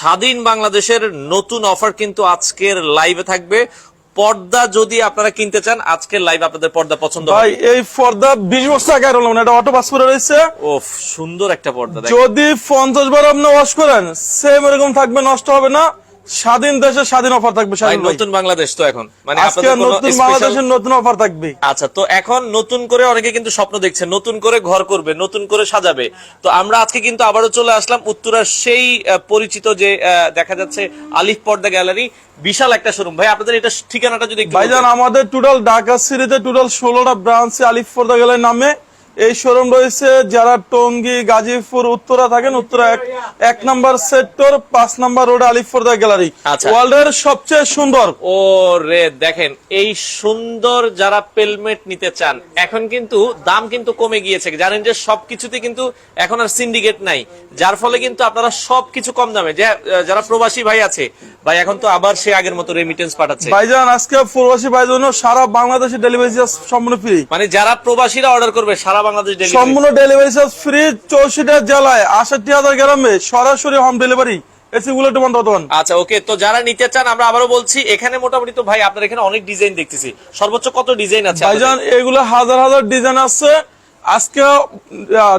স্বাধীন বাংলাদেশের নতুন অফার কিন্তু আজকের লাইভে থাকবে। পর্দা যদি আপনারা কিনতে চান আজকের লাইভ আপনাদের পর্দা পছন্দ ভাই এই পর্দা বিশ বছর আগে হলো না এটা অটো পাস করে রয়েছে। ও সুন্দর একটা পর্দা যদি পঞ্চাশ বার আপনি ওয়াশ করেন সেম এরকম থাকবে নষ্ট হবে না। স্বাধীন দেশে স্বাধীন অফার থাকবে। নতুন বাংলাদেশ তো এখন মানে আজকে নতুন বাংলাদেশের নতুন অফার থাকবে আচ্ছা তো এখন নতুন করে অনেকে কিন্তু স্বপ্ন দেখছে নতুন করে ঘর করবে নতুন করে সাজাবে তো আমরা আজকে কিন্তু আবারও চলে আসলাম উত্তরার সেই পরিচিত যে দেখা যাচ্ছে আলিফ পর্দা গ্যালারি বিশাল একটা শোরুম ভাই আপনাদের এটা ঠিকানাটা যদি ভাইজান। আমাদের টোটাল ঢাকা সিটিতে টোটাল ষোলোটা ব্রাঞ্চ আলিফ পর্দা গেলের নামে এই শোরুম রয়েছে যারা টঙ্গী গাজীপুর উত্তরা থাকেন উত্তরা এক নাম্বার সেক্টর পাঁচ number road Alif Porda gallery. ওয়ার্ল্ডের সবচেয়ে সুন্দর। ও রে দেখেন এই সুন্দর যারা পেলমেট নিতে চান এখন কিন্তু দাম কিন্তু কমে গিয়েছে। জানেন যে সবকিছুতে কিন্তু এখন আর সিন্ডিকেট নাই। যার ফলে কিন্তু আপনারা সবকিছু কম দামে। যারা প্রবাসী ভাই আছে ভাই এখন তো আবার সে আগের মতো রেমিটেন্স পাঠাচ্ছে। ভাইজান আজকে প্রবাসী ভাই জন্য সারা বাংলাদেশে ডেলিভারি সম্পূর্ণ ফ্রি মানে যারা প্রবাসীরা অর্ডার করবে সারা বাংলাদেশ সম্পূর্ণ ডেলিভারি চার্জ ফ্রি চৌষট্টি জেলায় আষট্টি হাজার গ্রামে সরাসরি হোম ডেলিভারি আচ্ছা ওকে তো যারা নিতে চান আমরা আবারও বলছি এখানে মোটামুটি তো ভাই আপনার এখানে অনেক ডিজাইন দেখতেছি। সর্বোচ্চ কত ডিজাইন আছে ভাইজান এগুলো হাজার হাজার ডিজাইন আছে। আজকে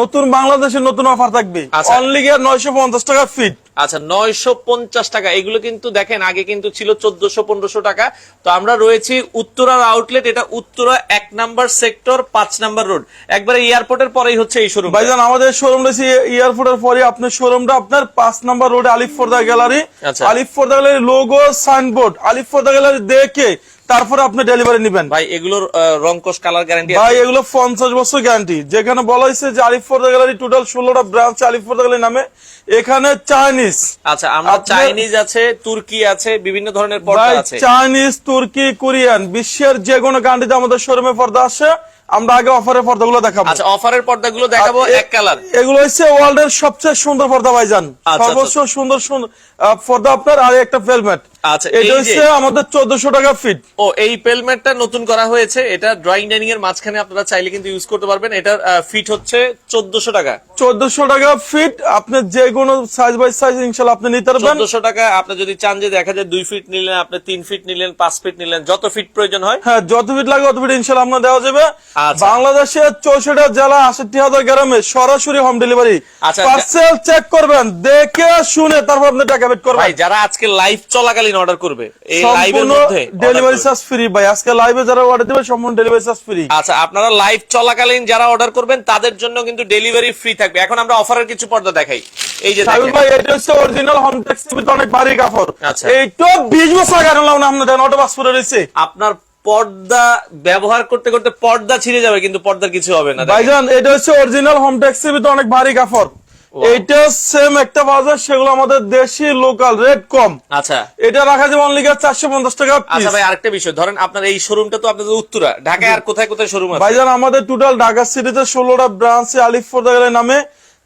নতুন বাংলাদেশের নতুন অফার থাকবে। আচ্ছা। অনলি গিয়ে নয়শো পঞ্চাশ টাকা ফিট আচ্ছা নয়শো পঞ্চাশ টাকা। এগুলো কিন্তু দেখেন আগে কিন্তু ছিল চোদ্দশো পনেরোশো টাকা। তো আমরা রয়েছি উত্তরার আউটলেট এটা উত্তরা এক নাম্বার সেক্টর পাঁচ নাম্বার রোড একবারে এয়ারপোর্টের পরেই হচ্ছে এই শোরুম ভাইজান আমাদের শোরুম রয়েছে এয়ারপোর্টের পরে আপনার শোরুমটা আপনার পাঁচ নাম্বার রোডে আলিফ ফোর্দা গ্যালারি আচ্ছা। আলিফ ফোর্দা গ্যালারি লোগো সাইনবোর্ড আলিফ ফোর্দা গ্যালারি দেখে তারপরে আপনি ডেলিভারি নেবেন। ভাই এগুলোর রংকশ কালার গ্যারান্টি ভাই এগুলো পঞ্চাশ বছর গ্যারান্টি যেখানে বলা হয়েছে যে আলিফ ফোর্দা গ্যালারি টোটাল ষোলোটা ব্রাঞ্চ আলিফ ফোর্দা গ্যালারি নামে এখানে চাইনিজ আচ্ছা আমরা চাইনিজ আছে তুর্কি আছে বিভিন্ন ধরনের পর্দা ভাই আছে। চাইনিজ তুর্কি কোরিয়ান বিশ্বের যে কোনো কান্ট্রিতে আমাদের শোরুমে পর্দা আসে। আমরা আগে অফারের পর্দাগুলো দেখাবো। আচ্ছা অফারের পর্দাগুলো দেখাবো এক কালার এগুলো হচ্ছে ওয়ার্ল্ড এর সবচেয়ে সুন্দর পর্দা ভাইজান। আচ্ছা, সর্বোচ্চ সুন্দর সুন্দর আহ, পর্দা আপনার আর একটা ফেলমেট। আচ্ছা, এটা হচ্ছে আমাদের চোদ্দশো টাকা ফিট ও এই পেলমেটটা নতুন করা হয়েছে। এটা ড্রয়িং ডাইনিং এর মাঝখানে আপনারা চাইলে কিন্তু ইউজ করতে পারবেন। এটার ফিট হচ্ছে চোদ্দশো টাকা। চোদ্দশো টাকা ফিট আপনি যে কোনো সাইজ বাই সাইজ ইনশাল্লাহ আপনি নিতে পারবেন। চোদ্দশো টাকা আপনি যদি চান যে দেখা যায় দুই ফিট নিলেন আপনি তিন ফিট নিলেন পাঁচ ফিট নিলেন যত ফিট প্রয়োজন হয়। হ্যাঁ যত ফিট লাগে অত ফিট ইনশাল্লাহ আপনার দেওয়া যাবে। আচ্ছা। বাংলাদেশের চৌষট্টি জেলা আষট্টি হাজার গ্রামে সরাসরি হোম ডেলিভারি আচ্ছা, পার্সেল চেক করবেন দেখে শুনে তারপর আপনি টাকা করবেন ভাই যারা আজকে লাইভ চলাকালীন অর্ডার করবে এই লাইভের মধ্যে ডেলিভারি চার্জ ফ্রি ভাই। আজকে লাইভে যারা অর্ডার দেবে সম্পূর্ণ ডেলিভারি চার্জ ফ্রি আচ্ছা আপনারা লাইভ চলাকালীন যারা অর্ডার করবেন তাদের জন্য কিন্তু ডেলিভারি ফ্রি থাকবে। এখন আমরা অফারের কিছু পর্দা দেখাই। এই যে দেখেন। ভাই এটা হচ্ছে অরিজিনাল হোম টেক্স অনেক ভারী কাপড়। আচ্ছা। এইটা বিশ বছর আগে আনলাম না আপনাদের অটো পাস করে রয়েছে। আপনার পর্দা ব্যবহার করতে করতে পর্দা ছিঁড়ে যাবে কিন্তু পর্দার কিছু হবে না। ভাইজান এটা হচ্ছে অরিজিনাল হোম টেক্স অনেক ভারী কাপড়। এইটা সেম একটা বাজার সেগুলো আমাদের দেশি লোকাল রেট কম আচ্ছা। এটা রাখা যাবে অনলি চারশো পঞ্চাশ টাকা আচ্ছা ভাই আরেকটা বিষয় ধরেন আপনার এই শোরুমটা তো আপনাদের উত্তরা। ঢাকায় আর কোথায় কোথায় শোরুম আছে? ভাইজান আমাদের টোটাল ঢাকা সিটিতে ষোলোটা ব্রাঞ্চে আলিফপুর গেলের নামে।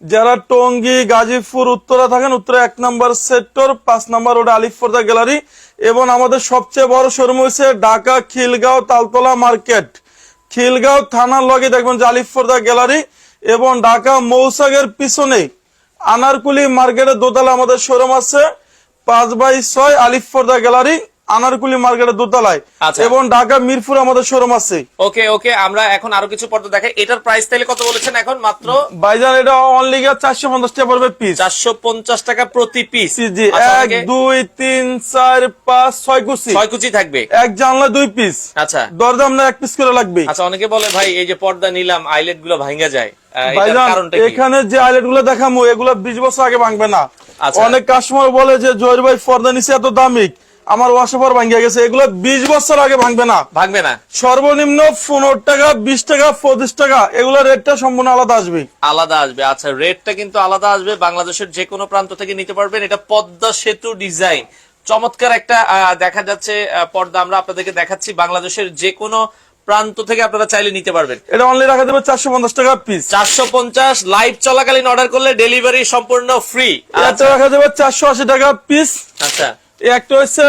যারা টঙ্গী গাজীপুর উত্তরা থাকেন উত্তরা এক নম্বর সেক্টর পাঁচ নম্বর রোড আলিফপর্দা গ্যালারি এবং আমাদের সবচেয়ে বড় শোরুম হচ্ছে ঢাকা খিলগাঁও তালতলা মার্কেট। খিলগাঁও থানার লগে দেখবেন যে আলিফপর্দা গ্যালারি এবং ঢাকা মৌসাগের পিছনে আনারকুলি মার্কেটের দোতলা আমাদের শোরুম আছে। পাঁচ বাই ছয় আলিফ আলিফপর্দা গ্যালারি আনারকুলি মার্কেটের দোতলায় আচ্ছা। এবং ঢাকা মিরপুর আমাদের শোরুম আছে। ওকে ওকে আমরা এখন আরও কিছু পর্দা দেখাই। এটার প্রাইস তাহলে কত বলেছেন এখন? মাত্র? ভাইজান এটা অনলি গিয়ে চারশো পঞ্চাশ টাকা পড়বে পিস চারশো পঞ্চাশ টাকা প্রতি পিস জি। আচ্ছা, এক দুই তিন চার পাঁচ ছয় কুচি। ছয় কুচি থাকবে। এক জানলা দুই পিস আচ্ছা। দরদাম না এক পিস করে লাগবে। আচ্ছা অনেকে বলে ভাই এই যে পর্দা নিলাম আইলেটগুলো ভাঙ্গা যায়। এখানে যে আইলেটগুলো দেখামো এগুলো বিশ বছর আগে ভাঙবে না। আচ্ছা। অনেক কাস্টমার বলে যে জয়ের ভাই পর্দা নিচে এত দামিক আমার ওয়াশাপার ভাঙ্গিয়া গেছে। এগুলো বিশ বছর আগে ভাঙবে না। ভাঙবে না। সর্বনিম্ন পনেরো টাকা বিশ টাকা পঁচিশ টাকা এগুলো রেটটা সম্পূর্ণ আলাদা আসবে। আলাদা আসবে। আচ্ছা রেটটা কিন্তু আলাদা আসবে। বাংলাদেশের যে কোনো প্রান্ত থেকে নিতে পারবেন। এটা পদ্মা সেতু ডিজাইন। চমৎকার একটা দেখা যাচ্ছে পর্দা আমরা আপনাদেরকে দেখাচ্ছি। বাংলাদেশের যে কোনো প্রান্ত থেকে আপনারা চাইলে নিতে পারবেন। এটা অনলি রাখা যাবে চারশো পঞ্চাশ টাকা পিস চারশো পঞ্চাশ লাইভ চলাকালীন অর্ডার করলে ডেলিভারি সম্পূর্ণ ফ্রি এটা রাখা যাবে চারশো আশি টাকা পিস আচ্ছা। একটা হচ্ছে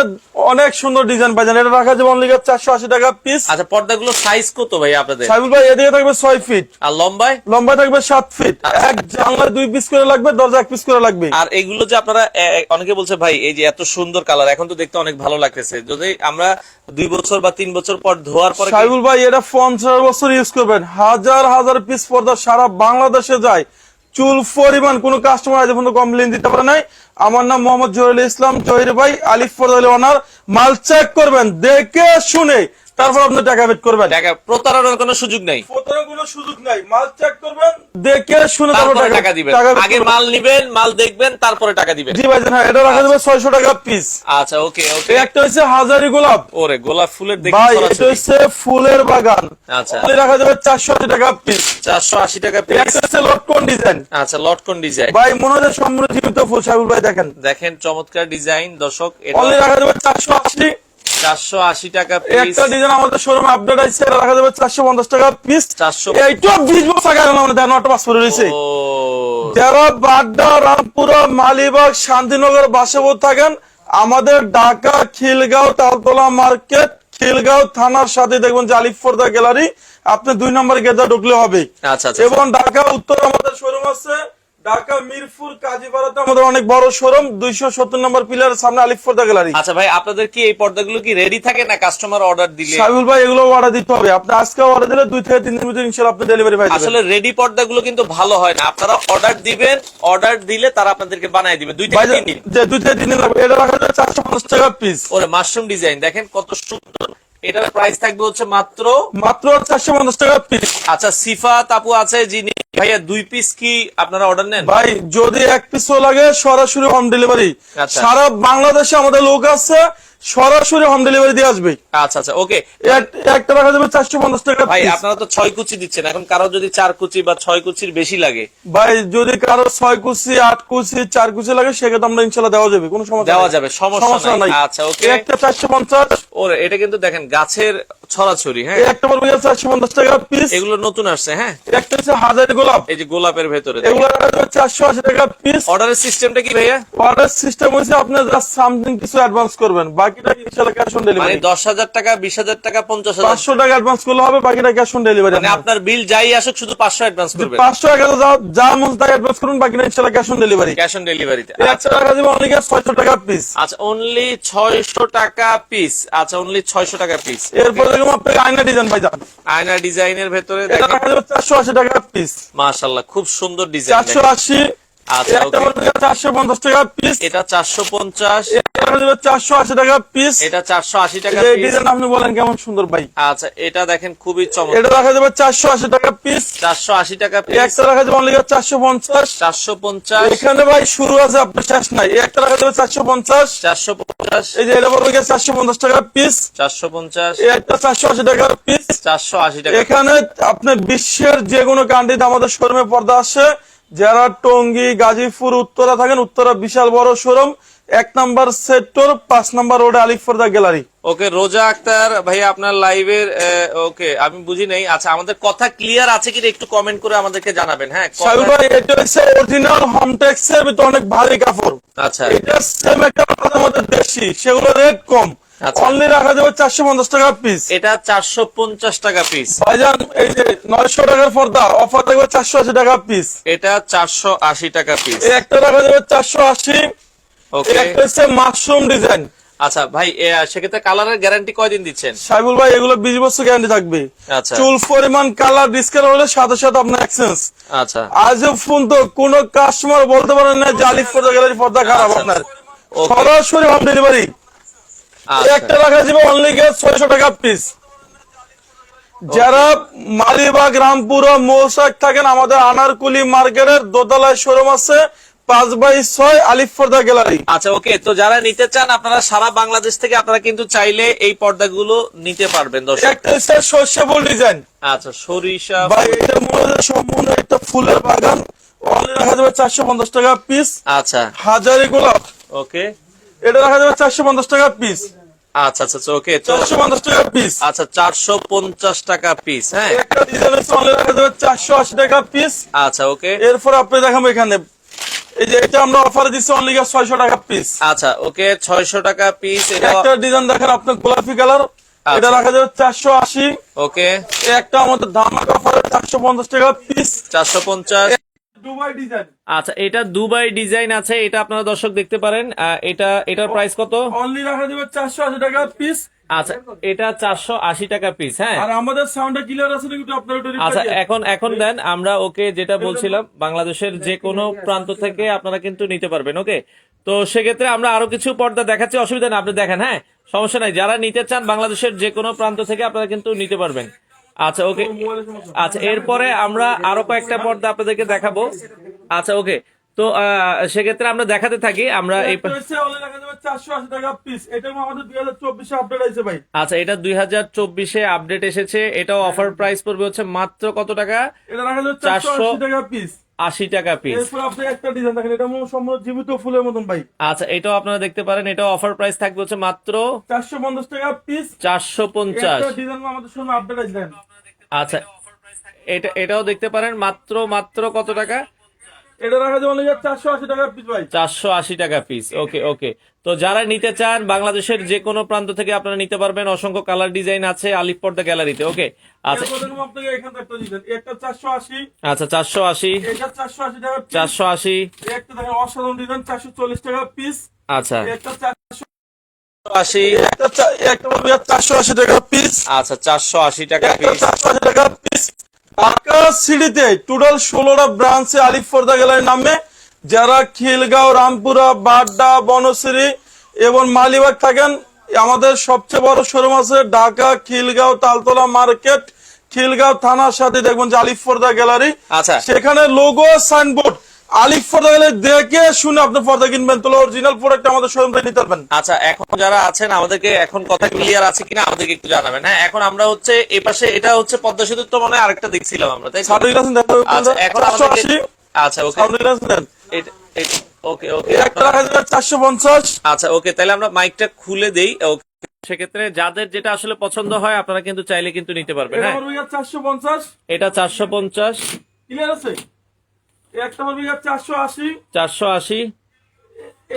অনেক সুন্দর ডিজাইন এটা রাখা যাবে অনলি চারশো আশি টাকা পিস আচ্ছা পর্দাগুলো সাইজ কত ভাই আপনাদের? সাইবুল ভাই এদিকে থাকবে ছয় ফিট আর লম্বায়? থাকবে সাত ফিট এক জানলা দুই পিস করে লাগবে দরজা এক পিস করে লাগবে আর এগুলো যে আপনারা অনেকে বলছে ভাই এই যে এত সুন্দর কালার এখন তো দেখতে অনেক ভালো লাগতেছে। যদি আমরা দুই বছর বা তিন বছর পর ধোয়ার পরে সাইবুল ভাই এটা পঞ্চাশ বছর ইউজ করবেন। হাজার হাজার পিস পর্দা সারা বাংলাদেশে যায়। চুল পরিমাণ, কোন কাস্টমার আজ পর্যন্ত কমপ্লেন দিতে পারে নাই। আমার নাম মোহাম্মদ জহিরুল ইসলাম, জহির ভাই, আলিফ ফরদ ওনার মাল চেক করবেন, দেখে শুনে তারপর আপনি টাকা বেট করবেন। দেখা প্রতারণার কোনো সুযোগ নাই। প্রতারণার কোনো সুযোগ নাই। মাল চেক করবেন। দেখে শুনে তারপর টাকা দিবেন। আগে মাল নিবেন মাল দেখবেন তারপরে টাকা দিবেন। জি ভাই হ্যাঁ এটা রাখা যাবে ছয়শো টাকা পিস আচ্ছা ওকে ওকে। একটা হচ্ছে হাজারি গোলাপ। ওরে গোলাপ ফুলের দেখি ভাই এটা হচ্ছে ফুলের বাগান। আচ্ছা। only রাখা যাবে চারশো আশি টাকা পিস চারশো আশি টাকা একটা পিস হচ্ছে লটকন ডিজাইন আচ্ছা লটকন ডিজাইন ভাই মনে হয় সম্পূর্ণ জীবিত ফুল সাহেবুল ভাই দেখেন। দেখেন চমৎকার ডিজাইন দর্শক এটা রাখা যাবে চারশো আশি চারশো আশি টাকা পিস একটা ডিজাইন আমাদের শোরুমে আপডেট আছে এটা রাখা যাবে চারশো পঞ্চাশ টাকা পিস 400 এইটা বিশ বছর আগে আমাদের দেখেন নটা পাস করে রয়েছে যারা বাড্ডা রামপুরা মালিবাগ শান্তিনগর বাসেবো থাকেন আমাদের ঢাকা খিলগাঁও তালতলা মার্কেট খিলগাঁও থানার সাথে দেখবেন যে আলিফর্দা গ্যালারি আপনি দুই নম্বর গেদা ঢুকলে হবে। আচ্ছা আচ্ছা এবং ঢাকা উত্তর আমাদের শোরুম আছে। ঢাকা মিরপুর কাজীপাড়াতে আমাদের অনেক বড় শোরুম দুইশো সত্তর নম্বর পিলার সামনে আলিফর্দা গ্যালারি। আচ্ছা ভাই আপনাদের কি এই পর্দাগুলো কি রেডি থাকে না কাস্টমার অর্ডার দিলে? সাবিল ভাই এগুলো অর্ডার দিতে হবে। আপনি আজকে অর্ডার দিলে দুই থেকে তিন দিনের ভিতরে ইনশাল্লাহ আপনি ডেলিভারি পাই আসলে রেডি পর্দাগুলো কিন্তু ভালো হয় না। আপনারা অর্ডার দিবেন অর্ডার দিলে তারা আপনাদেরকে বানায় দিবে। দুই থেকে তিন দিন। যে দুই থেকে তিন দিন লাগবে এটা রাখা যায় চারশো পঞ্চাশ টাকা পিস ওরে মাশরুম ডিজাইন দেখেন কত সুন্দর। এটার প্রাইস থাকবে হচ্ছে মাত্র মাত্র চারশো পঞ্চাশ টাকা পিস আচ্ছা সিফা তাপু আছে যিনি ভাইয়া দুই পিস কি আপনারা অর্ডার নেন? ভাই যদি এক পিসও লাগে সরাসরি হোম ডেলিভারি আচ্ছা। সারা বাংলাদেশে আমাদের লোক আছে সরাসরি হোম ডেলিভারি দিয়ে আসবে। আচ্ছা আচ্ছা ওকে এক- একটা রাখা যাবে চারশো পঞ্চাশ টাকা ভাই আপনারা তো ছয় কুচি দিচ্ছেন এখন কারও যদি চার কুচি বা ছয় কুচির বেশি লাগে। ভাই যদি কারও ছয় কুচি আট কুচি চার কুচি লাগে সেক্ষেত্রে আমরা ইনশাল্লাহ দেওয়া যাবে কোনো সমস্যা দেওয়া। যাবে, সমস্যা নাই। আচ্ছা, ওকে একটা চারশো পঞ্চাশ। ওরে এটা কিন্তু দেখেন গাছের ছড়াছড়ি হ্যাঁ। একটা চারশো পঞ্চাশ টাকা পিস এগুলো নতুন আসছে হ্যাঁ। একটা হচ্ছে হাজারি গোলাপ। এই যে গোলাপের ভেতরে এগুলো চারশো আশি টাকা পিস অর্ডারের সিস্টেমটা কি ভাইয়া? অর্ডার সিস্টেম হচ্ছে আপনি জাস্ট সামথিং কিছু অ্যাডভান্স করবেন। বাকিটা ক্যাশ অন মানে ডেলিভারি দশ হাজার টাকা বিশ হাজার টাকা পঞ্চাশ হাজার পাঁচশো টাকা অ্যাডভান্স করলে হবে বাকিটা ক্যাশ অন ডেলিভারি মানে আপনার বিল যাই আসুক শুধু পাঁচশো অ্যাডভান্স করবেন। পাঁচশো টাকা যা যা মন তাই অ্যাডভান্স করুন বাকিটা cash on delivery cash on ডেলিভারিতে টাকা দেবে অনলি ছয়শো টাকা পিস আচ্ছা অনলি ছয়শো টাকা পিস আচ্ছা অনলি ছয়শো টাকা পিস এরপরে আপনাকে আয়না ডিজাইন পাই যান আয়না ডিজাইনের ভেতরে এটা চারশো আশি টাকা পিস মাশাল্লাহ খুব সুন্দর ডিজাইন চারশো আশি আচ্ছা, টাকা পিস এটা এটা টাকা পিস এটা টাকা পিস ডিজাইন আপনি বলেন কেমন সুন্দর ভাই। আচ্ছা এটা দেখেন খুবই চমৎকার। এটা রাখা যাবে চারশো আশি টাকা পিস চারশো আশি টাকা পিস একটা রাখা যাবে অনলি চারশো পঞ্চাশ। চারশো পঞ্চাশ। এখানে ভাই শুরু আছে আপনার শেষ নাই। একটা রাখা যাবে চারশো পঞ্চাশ। চারশো পঞ্চাশ। এই যে এটা চারশো পঞ্চাশ টাকা পিস চারশো পঞ্চাশ। এই একটা চারশো আশি টাকা পিস চারশো আশি টাকা। এখানে আপনার বিশ্বের যে কোনো কান্ট্রিতে আমাদের শোরুমে পর্দা আসে। যারা টঙ্গী গাজীপুর উত্তরা থাকেন উত্তরা বিশাল বড় শোরুম। এক নাম্বার সেক্টর পাঁচ নাম্বার রোডে আলিফ পর্দা গ্যালারি। ওকে রোজা আক্তার ভাই আপনার লাইভের ওকে আমি বুঝি নাই। আচ্ছা আমাদের কথা ক্লিয়ার আছে কিনা একটু কমেন্ট করে আমাদেরকে জানাবেন। হ্যাঁ সাহেব ভাই এটা হচ্ছে অরিজিনাল হোমটেক্স এর ভিতরে অনেক ভারী কাপড়। আচ্ছা। এটা সেম একটা আমাদের দেশি সেগুলো রেট কম। অনলি রাখা যাবে চারশো পঞ্চাশ টাকা পিস এটা চারশো পঞ্চাশ টাকা পিস ভাইজান এই যে নয়শো টাকার পর্দা অফার থাকবে চারশো আশি টাকা পিস এটা চারশো আশি টাকা পিস একটা রাখা যাবে চারশো আশি। একটা হচ্ছে মাশরুম ডিজাইন আচ্ছা ভাই সেক্ষেত্রে কালারের গ্যারান্টি কয়দিন দিচ্ছেন? সাইবুল ভাই এগুলো বিশ বছর গ্যারান্টি থাকবে। আচ্ছা। চুল পরিমাণ কালার ডিসকালার হলে সাথে সাথে আপনার এক্সচেঞ্জ আচ্ছা। আজ কোন কাস্টমার বলতে পারেন না যে আলিফ পর্দা গ্যালারি পর্দা খারাপ আচ্ছা। আপনার. সরাসরি হোম ডেলিভারি আচ্ছা একটা রাখা যাবে অনলি গেস ছয়শো টাকা পিস যারা মালিবাগ রামপুর ও মৌসাক থাকেন আমাদের আনারকুলি মার্কেটের দোতলায় শোরুম আছে পাঁচ বাই ছয় আলিফ পর্দা গ্যালারি। আচ্ছা ওকে তো যারা নিতে চান আপনারা সারা বাংলাদেশ থেকে আপনারা কিন্তু চাইলে এই পর্দাগুলো নিতে পারবেন দর্শক। একটা হচ্ছে সর্ষে ফুল ডিজাইন আচ্ছা সরিষা ভাই এটা হয় সম্পূর্ণ একটা ফুলের বাগান। অনলি রাখা যাবে চারশো পঞ্চাশ টাকা পিস আচ্ছা। হাজারি গোলাপ। ওকে এটা রাখা যাবে চারশো পঞ্চাশ টাকা পিস আচ্ছা আচ্ছা ওকে চারশো পঞ্চাশ টাকা পিস আচ্ছা চারশো পঞ্চাশ টাকা পিস হ্যাঁ? একটা যাবে চারশো আশি টাকা পিস আচ্ছা ওকে এরপর আপনি দেখাবো এখানে। এই যে এটা আমরা অফারে দিচ্ছি অনলি ছয়শো টাকা পিস আচ্ছা ওকে ছয়শো টাকা পিস আচ্ছা এটা একটা ডিজাইন দেখেন আপনার গোলাপি কালার এটা রাখা যাবে চারশো আশি। ওকে একটা আমাদের ধামাকা অফারে চারশো পঞ্চাশ টাকা পিস চারশো পঞ্চাশ। দুবাই ডিজাইন আচ্ছা এটা দুবাই ডিজাইন আছে এটা আপনারা দর্শক দেখতে পারেন। এটা এটার প্রাইস কত? অনলি রাখা যাবে চারশো আশি টাকা পিস আচ্ছা এটা চারশো আশি টাকা পিস হ্যাঁ। আর আমাদের সাউন্ডটা ক্লিয়ার আছে আপনার আচ্ছা এখন এখন দেন। আমরা ওকে যেটা বলছিলাম বাংলাদেশের যে কোনো প্রান্ত থেকে আপনারা কিন্তু নিতে পারবেন ওকে? তো সেক্ষেত্রে আমরা আরও কিছু পর্দা দেখাচ্ছি অসুবিধা নেই আপনি দেখেন হ্যাঁ? সমস্যা নাই যারা নিতে চান বাংলাদেশের যে কোনো প্রান্ত থেকে আপনারা কিন্তু নিতে পারবেন। আচ্ছা ওকে আচ্ছা এরপরে আমরা আরও কয়েকটা পর্দা আপনাদেরকে দেখাবো। আচ্ছা ওকে তো আহ, সেক্ষেত্রে আমরা দেখাতে থাকি আমরা এই একটা হচ্ছে only রাখা যাবে 480 টাকা পিস এটা আমাদের 2024 এ আপডেট আছে ভাই। আচ্ছা এটা দুই হাজার চব্বিশে আপডেট এসেছে এটাও অফার প্রাইস পড়বে হচ্ছে মাত্র কত টাকা? এটা রাখা যাবে 480 480 টাকা পিস আশি টাকা পিস আপনি একটা ডিজাইন দেখেন এটা সম্পূর্ণ জীবিত ফুলের মতন ভাই। আচ্ছা এটাও আপনারা দেখতে পারেন এটা অফার প্রাইস থাকবে হচ্ছে মাত্র 450 টাকা পিস চারশো পঞ্চাশ। ডিজাইন আমাদের আপডেট আছে আচ্ছা এটা এটাও দেখতে পারেন মাত্র মাত্র কত টাকা? এটা রাখা যাবে only 480 টাকা পিস ভাই। চারশো আশি টাকা পিস ওকে ওকে তো যারা নিতে চান বাংলাদেশের যে কোনো প্রান্ত থেকে আপনারা নিতে পারবেন। অসংখ্য কালার ডিজাইন আছে আলিফ পর্দা গ্যালারিতে ওকে আচ্ছা একটা একটা 480 আচ্ছা চারশো আশি। এটা 480 টাকা চারশো আশি। একটা দেখেন অসাধারণ ডিজাইন 440 টাকা পিস আচ্ছা। একটা 400 আশি। একটা চা- একটা পাবে 480 টাকা পিস আচ্ছা চারশো আশি টাকা পিস 480 টাকা পিস ঢাকা সিটিতে টোটাল ষোলোটা ব্রাঞ্চে আলিফ ফর্দা নামে যারা খিলগাঁও রামপুরা বাড্ডা বনশ্রী এবং মালিবাগ থাকেন আমাদের সবচেয়ে বড় শোরুম আছে ঢাকা খিলগাঁও তালতলা মার্কেট খিলগাঁও থানার সাথে দেখবেন যে আলিফ ফর্দা গ্যালারি। আচ্ছা। সেখানে লোগো সাইনবোর্ড আলিফ ফর্দা গ্যালারি দেখে শুনে আপনি পর্দা কিনবেন। তাহলে অরিজিনাল প্রোডাক্ট আমাদের শোরুম থেকে নিতে পারবেন। আচ্ছা এখন যারা আছেন আমাদেরকে এখন কথা ক্লিয়ার আছে কিনা আমাদেরকে একটু জানাবেন। হ্যাঁ এখন আমরা হচ্ছে এই পাশে এটা হচ্ছে পদ্মা সেতুর তো মনে হয় আরেকটা দেখছিলাম আমরা তাই? সাড়ে গেছেন আচ্ছা এখন আচ্ছা ওকে। সাড়ে গেছেন ওকে চারশো পঞ্চাশ। আচ্ছা ওকে তাহলে আমরা মাইকটা খুলে দেই ওকে। সেক্ষেত্রে যাদের যেটা আসলে পছন্দ হয় আপনারা কিন্তু চাইলে কিন্তু নিতে পারবেন হ্যাঁ? চারশো পঞ্চাশ। এটা চারশো পঞ্চাশ। ক্লিয়ার আছে? একটা পড়বে চারশো আশি। চারশো আশি।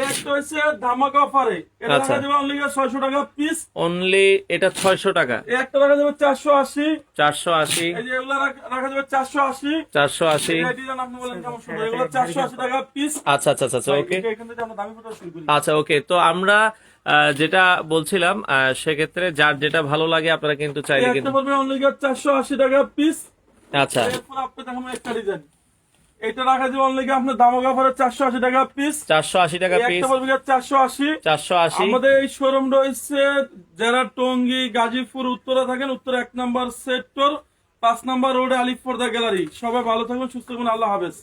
একটা হচ্ছে ধামাকা অফারে। এটা আচ্ছা। রাখা যাবে অনলি ছয়শো টাকা পিস অনলি এটা ছয়শো টাকা। একটা রাখা যাবে চারশো আশি। চারশো আশি। এই যে এগুলা রাখা যাবে চারশো আশি। চারশো আশি। আপনি বলেন কেমন সুন্দর। এগুলো চারশো আশি টাকা পিস আচ্ছা আচ্ছা আচ্ছা আচ্ছা ওকে আচ্ছা ওকে তো আমরা যেটা বলছিলাম সেক্ষেত্রে যার যেটা ভালো লাগে আপনারা কিন্তু চাইলে কিন্তু চারশো আশি টাকা পিস আচ্ছা। আপনি একটা ডিজাইন এটা রাখা যাবে অনলি আপনার ধামাকা অফারে চারশো আশি টাকা পিস চারশো আশি টাকা পিস চারশো আশি। চারশো আশি। আমাদের এই শোরুম রয়েছে যারা টঙ্গী গাজীপুর উত্তরা থাকেন উত্তর এক নম্বর সেক্টর পাঁচ নম্বর রোডে আলিফ পর্দা গ্যালারি সবাই ভালো থাকবেন সুস্থ থাকুন আল্লাহ হাফেজ।